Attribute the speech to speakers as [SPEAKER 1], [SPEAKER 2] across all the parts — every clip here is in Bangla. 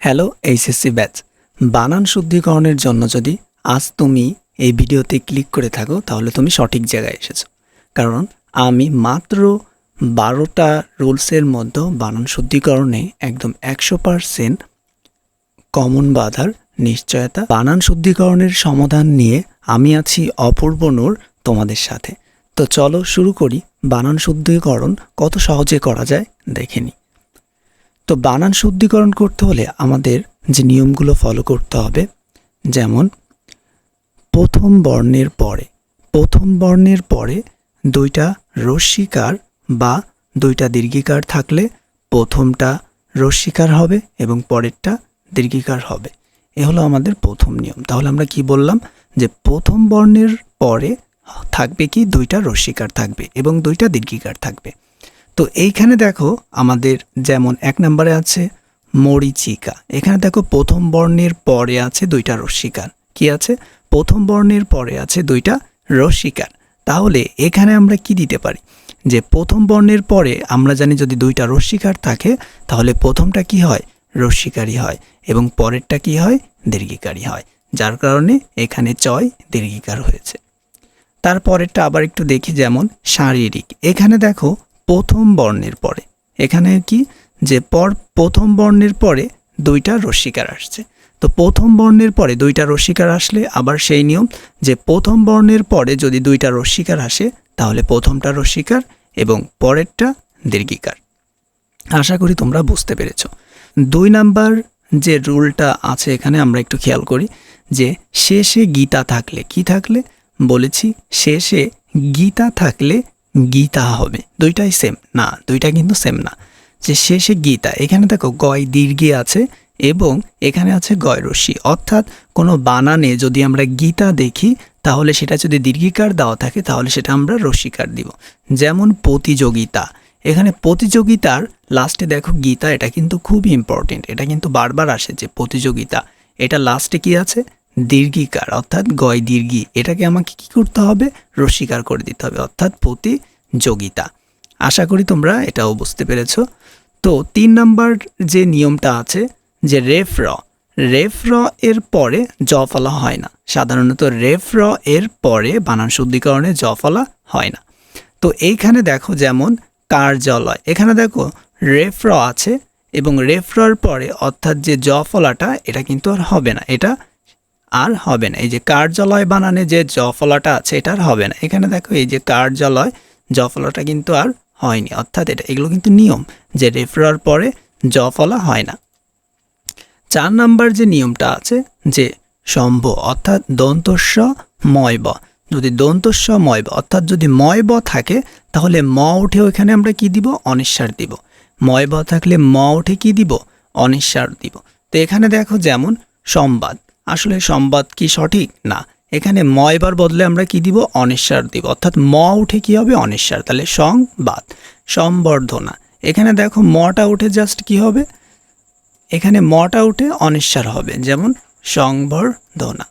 [SPEAKER 1] হ্যালো এইচএসসি ব্যাচ, বানান শুদ্ধিকরণের জন্য যদি আজ তুমি এই ভিডিওতে ক্লিক করে থাকো, তাহলে তুমি সঠিক জায়গায় এসেছ। কারণ আমি মাত্র বারোটা রুলসের মধ্যে বানান শুদ্ধিকরণে একদম একশো পারসেন্ট কমন বাধার নিশ্চয়তা, বানান শুদ্ধিকরণের সমাধান নিয়ে আমি আছি অপূর্ব নূর তোমাদের সাথে। তো চলো শুরু করি, বানান শুদ্ধিকরণ কত সহজে করা যায় দেখে নিই। তো বানান শুদ্ধিকরণ করতে হলে আমাদের যে নিয়মগুলো ফলো করতে হবে, যেমন প্রথম বর্ণের পরে, প্রথম বর্ণের পরে দুইটা রস্বীকার বা দুইটা দীর্ঘিকার থাকলে প্রথমটা রস্বীকার হবে এবং পরেরটা দীর্ঘিকার হবে। এ হলো আমাদের প্রথম নিয়ম। তাহলে আমরা কি বললাম? যে প্রথম বর্ণের পরে থাকবে কি? দুইটা রস্বীকার থাকবে এবং দুইটা দীর্ঘিকার থাকবে। তো এইখানে দেখো আমাদের যেমন এক নম্বরে আছে মরিচিকা। এখানে দেখো প্রথম বর্ণের পরে আছে দুইটা রস্বীকার কি আছে? প্রথম বর্ণের পরে আছে দুইটা রস্বীকার তাহলে এখানে আমরা কি দিতে পারি? যে প্রথম বর্ণের পরে আমরা জানি যদি দুইটা রস্বীকার থাকে, তাহলে প্রথমটা কি হয়? রস্বীকারী হয়। এবং পরেরটা কি হয়? দীর্ঘিকারী হয়। যার কারণে এখানে চয় দীর্ঘিকার হয়েছে। তারপরেরটা আবার একটু দেখি যেমন শারীরিক। এখানে দেখো প্রথম বর্ণের পরে। এখানে কি? যে পর প্রথম বর্ণের পরে দুইটা রস্বীকার আসছে। তো প্রথম বর্ণের পরে দুইটা রস্বীকার আসলে, আবার সেই নিয়ম যে প্রথম বর্ণের পরে যদি দুইটা রস্বীকার আসে, তাহলে প্রথমটা রস্বীকার এবং পরেরটা দীর্ঘিকার। আশা করি তোমরা বুঝতে পেরেছ। দুই নাম্বার যে রুলটা আছে এখানে আমরা একটু খেয়াল করি যে শেষে গীতা থাকলে কি থাকলে? বলেছি শেষে গীতা থাকলে গীতা হবে। দুইটাই সেম না, দুইটা কিন্তু সেম না। যে শেষে গীতা, এখানে দেখো গয় দীর্ঘে আছে এবং এখানে আছে গয় রশ্মি। অর্থাৎ কোনো বানানে যদি আমরা গীতা দেখি, তাহলে সেটা যদি দীর্ঘিকার দেওয়া থাকে, তাহলে সেটা আমরা রশ্মিকার দিব। যেমন প্রতিযোগিতা। এখানে প্রতিযোগিতার লাস্টে দেখো গীতা, এটা কিন্তু খুবই ইম্পর্টেন্ট এটা কিন্তু বারবার আসে যে প্রতিযোগিতা। এটা লাস্টে কি আছে? দীর্ঘিকার, অর্থাৎ গয় দীর্ঘি, এটাকে আমাকে কি করতে হবে? রসিকার করে দিতে হবে, অর্থাৎ প্রতিযোগিতা। আশা করি তোমরা এটাও বুঝতে পেরেছ। তো তিন নম্বর যে নিয়মটা আছে, যে রেফ র রেফ র এর পরে জ ফলা হয় না। সাধারণত রেফ র এর পরে বানান শুদ্ধিকরণে জ ফলা হয় না। তো এইখানে দেখো যেমন কার্যালয় এখানে দেখো রেফ র আছে এবং রেফ রর পরে, অর্থাৎ যে জ ফলাটা, এটা কিন্তু আর হবে না। এটা আর হবে না। এই যে কার্যালয় বানানে যে জফলাটা আছে, এটা আর হবে না। এখানে দেখো এই যে কার্যালয়, জফলাটা কিন্তু আর হয়নি। অর্থাৎ এটা, এগুলো কিন্তু নিয়ম যে রেফার পরে জফলা হয় না। চার নাম্বার যে নিয়মটা আছে যে সম্ভ, অর্থাৎ দন্তস্ব ময়ব যদি দন্তস্ব ময়ব অর্থাৎ যদি ময়ব থাকে, তাহলে ম উঠে ওইখানে আমরা কি দিব? অনিশ্বার দিব। ময়ব থাকলে ম উঠে কি দিব? অনিশ্বার দিব। তো এখানে দেখো যেমন, সংবাদ। আসলে সংবাদ কি সঠিক? না। এখানে ময়বার বদলে আমরা কি দিব? অনিশ্বার দিব। অর্থাৎ ম উঠে কি হবে? অনিশ্বার তাহলে সংবাদ। সম্বর্ধনা এখানে দেখো মটা উঠে জাস্ট কি হবে? এখানে মটা উঠে অনিশ্বার হবে। যেমন সংবর্ধনা।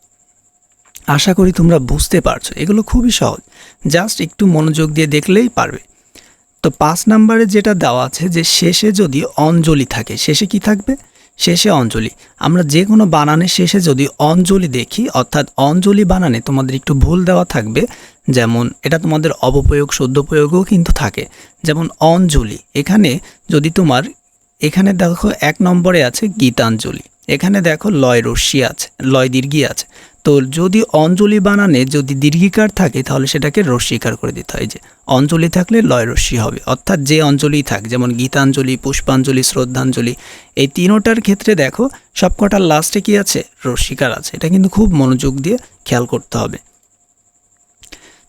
[SPEAKER 1] আশা করি তোমরা বুঝতে পারছ। এগুলো খুবই সহজ। জাস্ট একটু মনোযোগ দিয়ে দেখলেই পারবে। তো পাঁচ নাম্বারে যেটা দেওয়া আছে যে শেষে যদি অঞ্জলি থাকে, শেষে কি থাকবে? শেষে অঞ্জলি। আমরা যে কোনো বানানের শেষে যদি অঞ্জলি দেখি, অর্থাৎ অঞ্জলি বানানে তোমাদের একটু ভুল দেওয়া থাকবে। যেমন, এটা তোমাদের অবপ্রয়োগ শুদ্ধপ্রয়োগও কিন্তু থাকে। যেমন, অঞ্জলি। এখানে যদি তোমার, এখানে দেখো এক নম্বরে আছে গীতাঞ্জলি। এখানে দেখো লয় রশ্মি আছে, লয় দীর্ঘী আছে। তো যদি অঞ্জলি বানানে যদি দীর্ঘিকার থাকে, তাহলে সেটাকে রস্বীকার করে দিতে হয়। যে অঞ্জলি থাকলে লয় রশ্মি হবে। অর্থাৎ যে অঞ্জলি থাক, যেমন গীতাঞ্জলি, পুষ্পাঞ্জলি, শ্রদ্ধাঞ্জলি, এই তিনোটার ক্ষেত্রে দেখো সবকটার লাস্টে কি আছে? রস্বীকার আছে। এটা কিন্তু খুব মনোযোগ দিয়ে খেয়াল করতে হবে।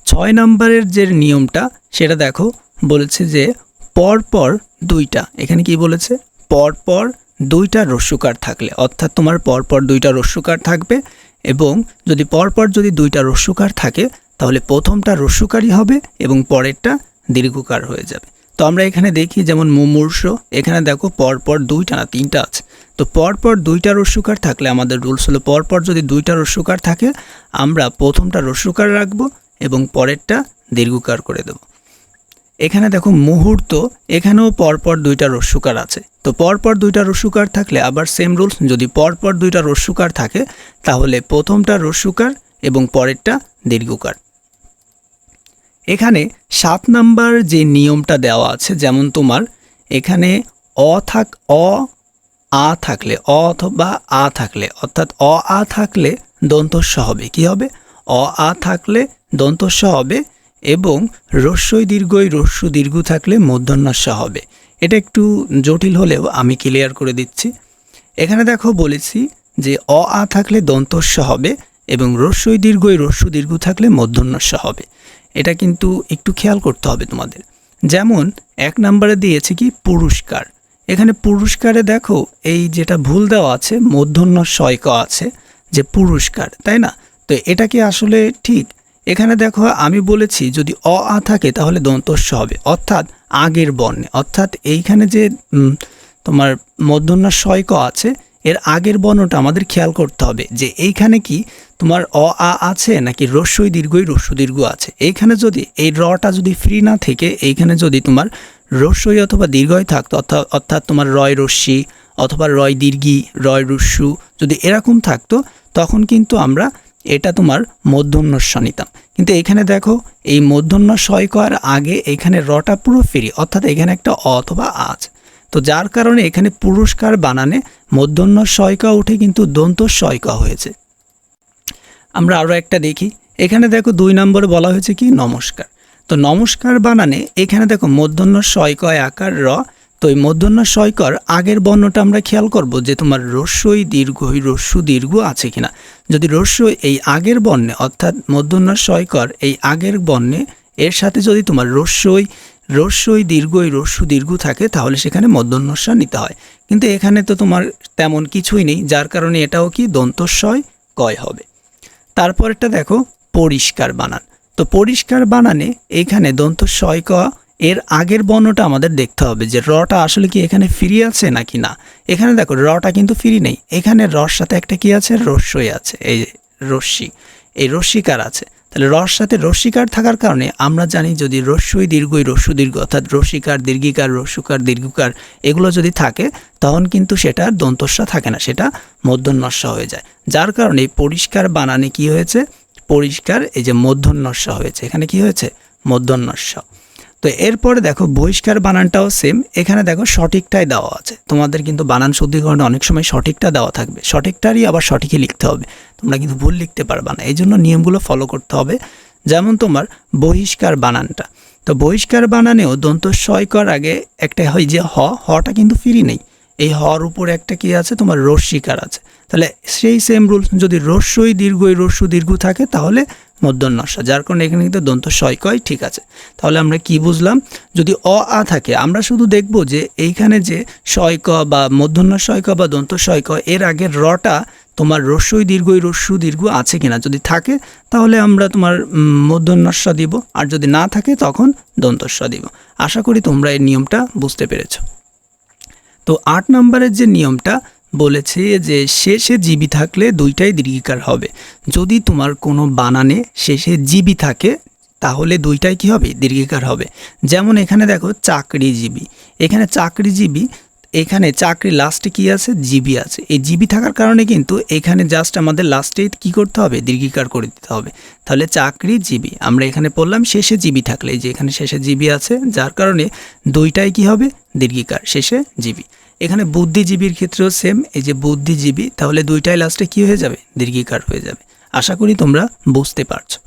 [SPEAKER 1] ছয় নম্বরের যে নিয়মটা, সেটা দেখো, বলেছে যে পরপর দুইটা। এখানে কি বলেছে? পরপর দুইটা রস্যুকার থাকলে। অর্থাৎ তোমার পরপর দুইটা রস্যুকার থাকবে এবং যদি পরপর যদি দুইটা রস্যুকার থাকে, তাহলে প্রথমটা রস্যুকারই হবে এবং পরেরটা দীর্ঘকার হয়ে যাবে। তো আমরা এখানে দেখি যেমন মুমূর্ষ, এখানে দেখো পরপর দুইটা না তিনটা আছে। তো পরপর দুইটা রস্যুকার থাকলে আমাদের রুলস হলো পরপর যদি দুইটা রস্যুকার থাকে, আমরা প্রথমটা রস্যুকার রাখব এবং পরেরটা দীর্ঘকার করে দেব। এখানে দেখো মুহূর্ত, এখানেও পরপর দুইটা রস্যুকার আছে। তো পরপর দুইটা রস্যুকার থাকলে আবার সেম রুলস যদি পরপর দুইটা রস্যুকার থাকে, তাহলে প্রথমটা রস্যুকার এবং পরেরটা দীর্ঘকার। এখানে সাত নাম্বার যে নিয়মটা দেওয়া আছে, যেমন তোমার, এখানে অ থাক, অ, আ থাকলে, অ অথবা আ থাকলে, অর্থাৎ অ, আ থাকলে দন্তস্ব হবে। কি হবে? অ, আ থাকলে দন্তস্ব হবে এবং রস্যই দীর্ঘই রস্যু দীর্ঘ থাকলে মূর্ধন্যস্ব হবে। এটা একটু জটিল হলেও আমি ক্লিয়ার করে দিচ্ছি। এখানে দেখো বলেছি যে অ, আ থাকলে দন্তস্ব হবে এবং রস্যই দীর্ঘই রস্যু দীর্ঘ থাকলে মধ্যন্যস্য হবে। এটা কিন্তু একটু খেয়াল করতে হবে তোমাদের। যেমন এক নম্বরে দিয়েছে কি? পুরস্কার। এখানে পুরস্কারে দেখো এই যেটা ভুল দেওয়া আছে মধ্যন্য শয়ক আছে, যে পুরস্কার, তাই না? তো এটা কি আসলে ঠিক? এখানে দেখো, আমি বলেছি যদি অ, আ থাকে তাহলে দন্তস্য হবে। অর্থাৎ আগের বর্ণে, অর্থাৎ এইখানে যে তোমার মধ্যন্য শয়ক আছে, এর আগের বর্ণটা আমাদের খেয়াল করতে হবে যে এইখানে কি তোমার অ, আ আছে নাকি রস্যই দীর্ঘই রস্যু দীর্ঘ আছে। এইখানে যদি এই রটা যদি ফ্রি না থেকে, এইখানে যদি তোমার রস্যই অথবা দীর্ঘই থাকতো অর্থাৎ অর্থাৎ তোমার রয় রশ্মি অথবা রয় দীর্ঘি, রয় রস্যু যদি এরকম থাকতো, তখন কিন্তু আমরা এটা তোমার মধ্যন্যস্ব নিতাম কিন্তু এখানে দেখো, এই মধ্যন্য শয় করার আগে এখানে রটা পুরো ফ্রি, অর্থাৎ এখানে একটা অথবা আ আছে তো যার কারণে এখানে পুরস্কার বানানে মধ্যন্য শয়কা উঠে কিন্তু দন্ত শয়কা হয়েছে। আমরা আরও একটা দেখি। এখানে দেখো দুই নম্বরে বলা হয়েছে কি? নমস্কার। তো নমস্কার বানানে এখানে দেখো মধ্যন্য শয়কয় আকার র তো এই মধ্যন্য শয়কর আগের বর্ণটা আমরা খেয়াল করব যে তোমার রস্যই দীর্ঘই রস্যু দীর্ঘ আছে কিনা। যদি রস্যই এই আগের বর্ণে, অর্থাৎ মধ্যন্য শয়কর এই আগের বর্ণে, এর সাথে যদি তোমার রস্যই রস্যই দীর্ঘই রস্যু দীর্ঘ থাকে, তাহলে সেখানে মধ্যন্যস্বর নিতে হয়। কিন্তু এখানে তো তোমার তেমন কিছুই নেই, যার কারণে এটাও কি দন্তস্বয় কয় হবে। তারপরটা দেখো, পরিষ্কার বানান। তো পরিষ্কার বানানে এইখানে দন্ত শয় ক এর আগের বর্ণটা আমাদের দেখতে হবে যে রটা আসলে কি এখানে ফ্রি আছে নাকি না? এখানে দেখো, রটা কিন্তু ফ্রি নেই। এখানে রস সাথে একটা কি আছে? রস্যই আছে। এই রশ্মি। এই রশ্মিকার আছে। তাহলে রস সাথে রশ্মিকার থাকার কারণে আমরা জানি যদি রস্যই দীর্ঘই রস্যু দীর্ঘ, অর্থাৎ রশ্মিকার, দীর্ঘিকার, রস্যুকার, দীর্ঘকার, এগুলো যদি থাকে, তখন কিন্তু সেটা দন্তস্ব থাকে না, সেটা মধ্যন্যস্য হয়ে যায়। যার কারণে পরিষ্কার বানানে কি হয়েছে? পরিষ্কার, এই যে মধ্যন্যস্য হয়েছে। এখানে কি হয়েছে? মধ্যন্যস্য তো এরপরে দেখো বহিষ্কার বানানটাও সেম এখানে দেখো সঠিকটাই দেওয়া আছে। তোমাদের কিন্তু বানান শুদ্ধিকরণে অনেক সময় সঠিকটা দেওয়া থাকবে। সঠিকটারই আবার সঠিকই লিখতে হবে। তোমরা কিন্তু ভুল লিখতে পারবা না। এই জন্য নিয়মগুলো ফলো করতে হবে। যেমন তোমার বহিষ্কার বানানটা। তো বহিষ্কার বানানেও দন্ত কর আগে একটা হয় যে হ, হটা কিন্তু ফিরি নেই। এই হর উপর একটা কি আছে? তোমার রস্বীকার আছে। তাহলে সেই সেম রুল যদি রস্যই দীর্ঘই রস্যু দীর্ঘ থাকে, তাহলে মধ্যন্যস্য যার কারণে এখানে কিন্তু দন্ত কয় ঠিক আছে। তাহলে আমরা কি বুঝলাম? যদি অ, আ থাকে, আমরা শুধু দেখব যে এইখানে যে শয়ক বা মধ্যন্য শয়ক বা দন্ত শয়ক এর আগের রটা তোমার রস্যই দীর্ঘই রস্যু দীর্ঘ আছে কিনা? যদি থাকে, তাহলে আমরা তোমার মধ্যন্যস্য দিব। আর যদি না থাকে, তখন দন্তস্ব দিব। আশা করি তোমরা এই নিয়মটা বুঝতে পেরেছ। তো আট নম্বরের যে নিয়মটা বলেছে যে শেষে জিবি থাকলে দুইটাই দীর্ঘিকার হবে। যদি তোমার কোনো বানানে শেষে জিবি থাকে, তাহলে দুইটাই কি হবে? দীর্ঘিকার হবে। যেমন এখানে দেখো চাকরিজীবী। এখানে চাকরিজীবী, এখানে চাকরি লাস্টে কি আছে? জিবি আছে। এই জিবি থাকার কারণে কিন্তু এখানে জাস্ট আমাদের লাস্টে কি করতে হবে? দীর্ঘিকার করে দিতে হবে। তাহলে চাকরি জিবি আমরা এখানে পড়লাম শেষে জিবি থাকলে। যে এখানে শেষে জিবি আছে, যার কারণে দুইটাই কি হবে? দীর্ঘিকার। শেষে জিবি। এখানে বুদ্ধিজীবীর ক্ষেত্রেও সেম এই যে বুদ্ধিজীবী, তাহলে দুইটাই লাস্টে কি হয়ে যাবে? দীর্ঘিকার হয়ে যাবে। আশা করি তোমরা বুঝতে পারছ।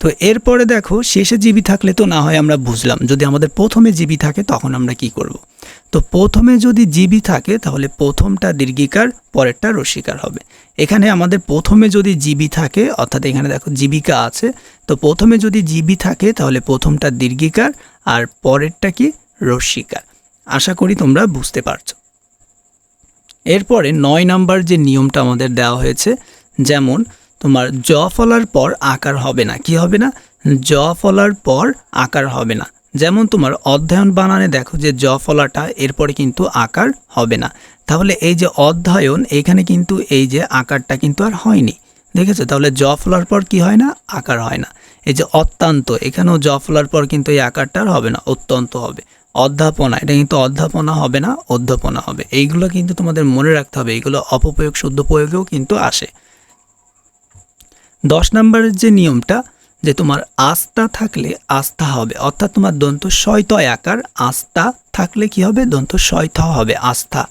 [SPEAKER 1] তো এরপরে দেখো, শেষে জিবি থাকলে তো না হয় আমরা বুঝলাম। যদি আমাদের প্রথমে জিবি থাকে, তখন আমরা কি করব। তো প্রথমে যদি জিবি থাকে, তাহলে প্রথমটা দীর্ঘিকার, পরেরটা রসিকার হবে। এখানে আমাদের প্রথমে যদি জিবি থাকে, অর্থাৎ এখানে দেখো জীবিকা আছে, তো প্রথমে যদি জিবি থাকে, তাহলে প্রথমটা দীর্ঘিকার, আর পরেরটা কি? রসিকার আশা করি তোমরা বুঝতে পারছ। এরপরে নয় নাম্বার যে নিয়মটা আমাদের দেওয়া হয়েছে, যেমন তোমার জ ফলার পর আকার হবে না। কি হবে না? জ ফলার পর আকার হবে না। যেমন তোমার অধ্যয়ন বানানে দেখো যে জ ফলাটা এরপরে কিন্তু আকার হবে না। তাহলে এই যে অধ্যয়ন, এখানে কিন্তু এই যে আকারটা কিন্তু আর হয়নি। দেখেছ? তাহলে জ ফলার পর কি হয় না? আকার হয় না। এই যে অত্যন্ত, এখানেও জ ফলার পর কিন্তু এই আকারটা আর হবে না, অত্যন্ত হবে। অধ্যাপনা, এটা কিন্তু অধ্যাপনা হবে না, অধ্যাপনা হবে। এইগুলো কিন্তু তোমাদের মনে রাখতে হবে, এইগুলো অপপ্রয়োগ, শুদ্ধ প্রয়োগেও কিন্তু আসে। দশ নম্বরের যে নিয়মটা, যে তোমার আস্থা থাকলে আস্থা হবে, অর্থাৎ তোমার দন্ত শয়তয় আকার, আস্থা থাকলে কি হবে? দন্ত শয়থ হবে, আস্থা।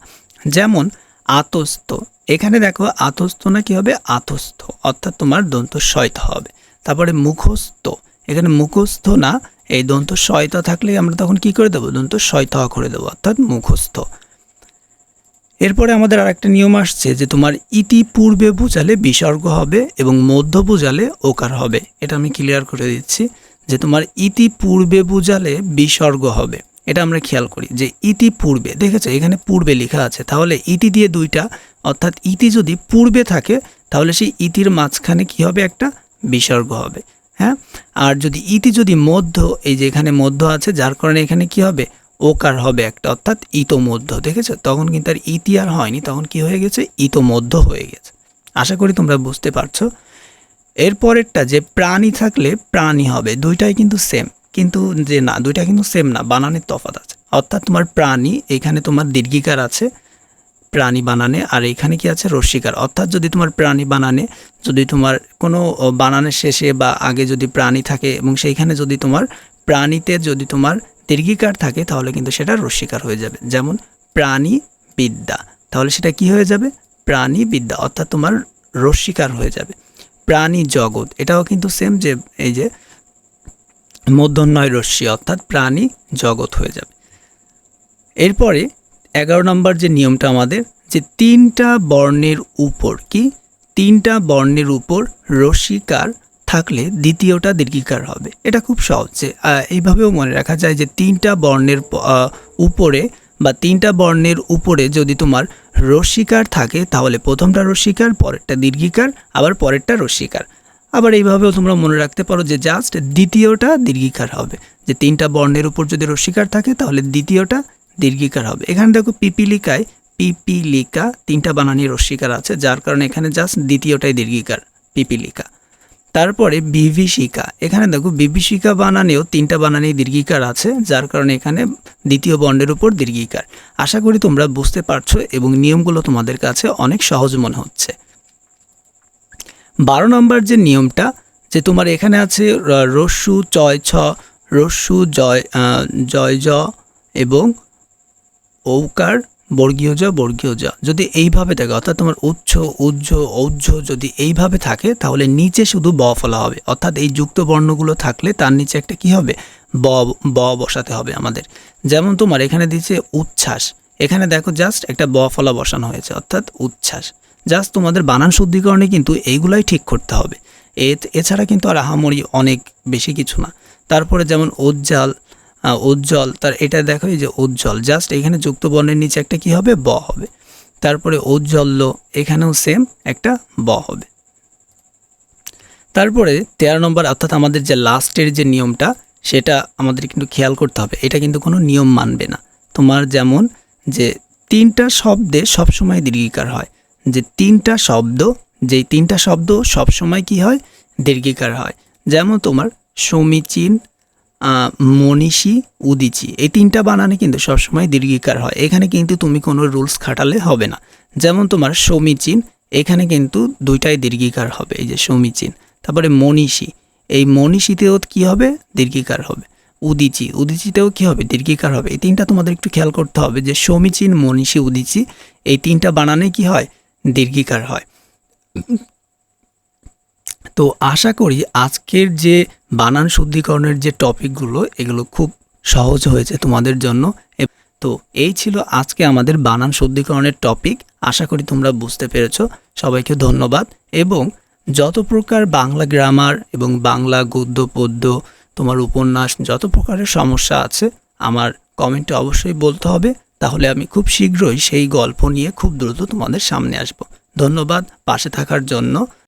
[SPEAKER 1] যেমন আতস্থ, এখানে দেখো আতস্থ না কি হবে? আতস্থ, অর্থাৎ তোমার দন্ত শয়থ হবে। তারপরে মুখস্থ এখানে মুখস্থ না, এই দন্ত শয়তা থাকলে আমরা তখন কি করে দেবো? দন্ত শয়থ করে দেবো, অর্থাৎ মুখস্থ। এরপরে আমাদের আরেকটা নিয়ম আসছে যে তোমার ইতি পূর্বে বোঝালে বিসর্গ হবে এবং মধ্য বোঝালে ওকার হবে। এটা আমি ক্লিয়ার করে দিচ্ছি যে তোমার ইতি পূর্বে বোঝালে বিসর্গ হবে। এটা আমরা খেয়াল করি যে ইতি পূর্বে দেখেছ? এখানে পূর্বে লেখা আছে। তাহলে ইতি দিয়ে দুইটা, অর্থাৎ ইতি যদি পূর্বে থাকে, তাহলে সেই ইতির মাঝখানে কি হবে? একটা বিসর্গ হবে। হ্যাঁ? আর যদি ইতি যদি মধ্য, এই যে এখানে মধ্য আছে, যার কারণে এখানে কি হবে? ওকার হবে একটা, অর্থাৎ ইতোমধ্য, দেখেছ? তখন কিন্তু আর ইতি আর হয়নি, তখন কি হয়ে গেছে? ইতোমধ্য হয়ে গেছে। আশা করি তোমরা বুঝতে পারছ। এরপরেরটা, যে প্রাণী থাকলে প্রাণী হবে, দুইটাই কিন্তু সেম কিন্তু যে না, দুইটা কিন্তু সেম না, বানানের তফাৎ আছে। অর্থাৎ তোমার প্রাণী, এখানে তোমার দীর্ঘিকার আছে প্রাণী বানানে, আর এখানে কি আছে? রস্যিকার অর্থাৎ যদি তোমার প্রাণী বানানে, যদি তোমার কোনো বানানের শেষে বা আগে যদি প্রাণী থাকে এবং সেইখানে যদি তোমার প্রাণীতে যদি তোমার দীর্ঘিকার থাকে, তাহলে কিন্তু সেটা রস্যিকার হয়ে যাবে। যেমন প্রাণী বিদ্যা। তাহলে সেটা কি হয়ে যাবে? প্রাণী বিদ্যা, অর্থাৎ তোমার রস্যিকার হয়ে যাবে। প্রাণী জগৎ, এটাও কিন্তু সেম যে, এই যে মধ্যন্নয় রশ্মি, অর্থাৎ প্রাণী জগৎ হয়ে যাবে। এরপরে এগারো নম্বর যে নিয়মটা আমাদের, যে তিনটা বর্ণের উপর কি? তিনটা বর্ণের উপর রশ্মিকার থাকলে দ্বিতীয়টা দীর্ঘিকার হবে। এটা খুব সহজ এইভাবেও মনে রাখা যায় যে তিনটা বর্ণের উপরে বা তিনটা বর্ণের উপরে যদি তোমার রশ্মিকার থাকে, তাহলে প্রথমটা রশ্মিকার পরেরটা দীর্ঘিকার, আবার পরেরটা রশ্মিকার আবার এইভাবেও তোমরা মনে রাখতে পারো যে জাস্ট দ্বিতীয়টা দীর্ঘিকার হবে। যে তিনটা বর্ণের উপর যদি রশ্মিকার থাকে, তাহলে দ্বিতীয়টা দীর্ঘিকার হবে। এখানে দেখো পিপিলিকায় পিপিলিকা তিনটা বানানি রশ্মিকার আছে, যার কারণে এখানে জাস্ট দ্বিতীয়টাই দীর্ঘিকার, পিপিলিকা। তারপরে বিভীষিকা। এখানে দেখো বিভীষিকা বানানেও তিনটা বানানি দীর্ঘিকার আছে, যার কারণে এখানে দ্বিতীয় বর্ণের উপর দীর্ঘিকার। আশা করি তোমরা বুঝতে পারছ এবং নিয়মগুলো তোমাদের কাছে অনেক সহজ মনে হচ্ছে। বারো নম্বর যে নিয়মটা, যে তোমার এখানে আছে রস্যু, চয়, ছ, রস্যু, জয় জয়, জ এবং ঔকার, বর্গীয় জ বর্গীয় জ। যদি এইভাবে থাকে, অর্থাৎ তোমার উচ্চ উজ্জ, ঔজ্জ যদি এইভাবে থাকে, তাহলে নিচে শুধু ব ফলা হবে। অর্থাৎ এই যুক্ত বর্ণগুলো থাকলে তার নিচে একটা কি হবে? ব ব বসাতে হবে আমাদের। যেমন তোমার এখানে দিচ্ছে উচ্ছ্বাস। এখানে দেখো জাস্ট একটা ব ফলা বসানো হয়েছে, অর্থাৎ উচ্ছ্বাস। জাস্ট তোমাদের বানান শুদ্ধিকরণে কিন্তু এইগুলাই ঠিক করতে হবে। এছাড়া কিন্তু আর আহামরি অনেক বেশি কিছু না। তারপরে যেমন উজ্জ্বল উজ্জ্বল। তার এটা দেখো, এই যে উজ্জ্বল। জাস্ট এখানে যুক্ত বর্ণের নিচে একটা কি হবে? ব হবে। তারপরে ঔজ্জ্বল্য এখানেও সেম একটা ব হবে। তারপরে তেরো নম্বর, অর্থাৎ আমাদের যে লাস্টের যে নিয়মটা, সেটা আমাদের কিন্তু খেয়াল করতে হবে। এটা কিন্তু কোনো নিয়ম মানবে না। তোমার যেমন যে তিনটা শব্দে সবসময় দীর্ঘিকার হয়। যে তিনটা শব্দ, যেই তিনটা শব্দ সবসময় কি হয়? দীর্ঘিকার হয়। যেমন তোমার সমীচীন মনীষী, উদিচি। এই তিনটা বানানে কিন্তু সবসময় দীর্ঘিকার হয়। এখানে কিন্তু তুমি কোনো রুলস খাটালে হবে না। যেমন তোমার সমীচীন এখানে কিন্তু দুইটাই দীর্ঘিকার হবে। এই যে সমীচীন তারপরে মনীষী। এই মনীষীতেও কি হবে? দীর্ঘিকার হবে। উদিচি, উদিচিতেও কি হবে? দীর্ঘিকার হবে। এই তিনটা তোমাদের একটু খেয়াল করতে হবে যে সমীচীন মনীষী, উদিচি, এই তিনটা বানানে কি হয়? দীর্ঘিকার হয়। তো আশা করি আজকের যে বানান শুদ্ধিকরণের যে টপিকগুলো, এগুলো খুব সহজ হয়েছে তোমাদের জন্য। তো এই ছিল আজকে আমাদের বানান শুদ্ধিকরণের টপিক। আশা করি তোমরা বুঝতে পেরেছ। সবাইকে ধন্যবাদ। এবং যত প্রকার বাংলা গ্রামার এবং বাংলা গদ্য, পদ্য, তোমার উপন্যাস, যত প্রকারের সমস্যা আছে, আমার কমেন্টে অবশ্যই বলতে হবে। তাহলে আমি খুব শীঘ্রই সেই গল্প নিয়ে খুব দ্রুত তোমাদের সামনে আসব। ধন্যবাদ পাশে থাকার জন্য।